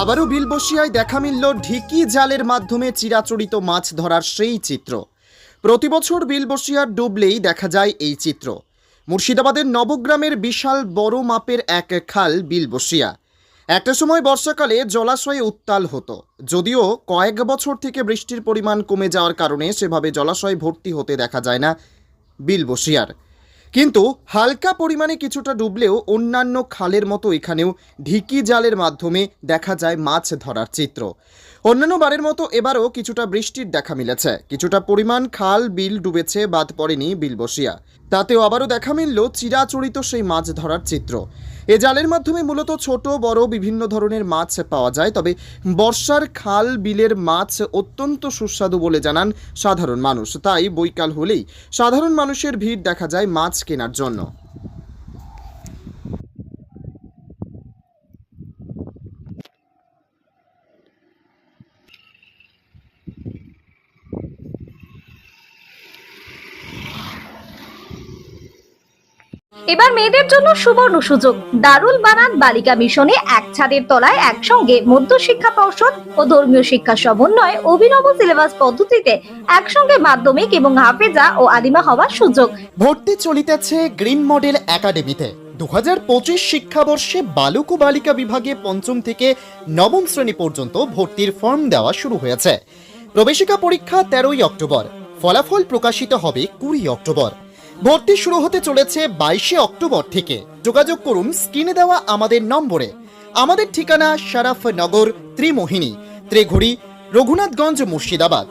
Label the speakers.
Speaker 1: আবারও বিলবসিয়ায় দেখা মিলল ঢিকি জালের মাধ্যমে চিরাচরিত মাছ ধরার সেই চিত্র। প্রতি বছর বিলবসিয়ার ডুবলেই দেখা যায় এই চিত্র। মুর্শিদাবাদের নবগ্রামের বিশাল বড় মাপের এক খাল বিলবসিয়া একটা সময় বর্ষাকালে জলাশয়ে উত্তাল হতো। যদিও কয়েক বছর থেকে বৃষ্টির পরিমাণ কমে যাওয়ার কারণে সেভাবে জলাশয় ভর্তি হতে দেখা যায় না বিলবসিয়ার কিন্তু হালকা পরিমাণে কিছুটা ডুবলেও অন্যান্য খালের মতো এখানেও ঢিকি জালের মাধ্যমে দেখা যায় মাছ ধরার চিত্র। অন্যান্য বারের মতো এবারও কিছুটা বৃষ্টির দেখা মিলেছে। কিছুটা পরিমাণ খাল, বিল ডুবেছে, বাদ পড়েনি বিলবসিয়া। তাতেও আবারও দেখা মিলল চিরাচরিত সেই মাছ ধরার চিত্র। এ জালের মাধ্যমে মূলত ছোট, বড়, বিভিন্ন ধরনের মাছ পাওয়া যায়, তবে বর্ষার খাল বিলের মাছ অত্যন্ত সুস্বাদু বলে জানান সাধারণ মানুষ। তাই বৈকাল হলেই সাধারণ মানুষের ভিড় দেখা যায় মাছ কেনার জন্য।
Speaker 2: এবার মেয়েদের জন্য সুবর্ণ সুযোগ। দারুল বানান বালিকা মিশনে এক ছাদের তলায় একসঙ্গে মধ্য শিক্ষা পর্ষদ ও ধর্মীয় শিক্ষা সমন্বয় অভিনব সিলেবাস পদ্ধতিতে একসঙ্গে মাধ্যমিক এবং হাফেজা ও আলিমা হওয়ার সুযোগ।
Speaker 1: ভর্তি চলিতেছে গ্রিন মডেল একাডেমিতে। দু হাজার পঁচিশ শিক্ষাবর্ষে বালক ও বালিকা বিভাগে পঞ্চম থেকে নবম শ্রেণি পর্যন্ত ভর্তির ফর্ম দেওয়া শুরু হয়েছে। প্রবেশিকা পরীক্ষা তেরোই অক্টোবর। ফলাফল প্রকাশিত হবে কুড়ি অক্টোবর। ভর্তি শুরু হতে চলেছে বাইশে অক্টোবর থেকে। যোগাযোগ করুন, স্ক্রিনে দেওয়া আমাদের নম্বরে। আমাদের ঠিকানা শারাফ নগর ত্রিমোহিনী, ত্রিঘুড়ি, রঘুনাথগঞ্জ, মুর্শিদাবাদ।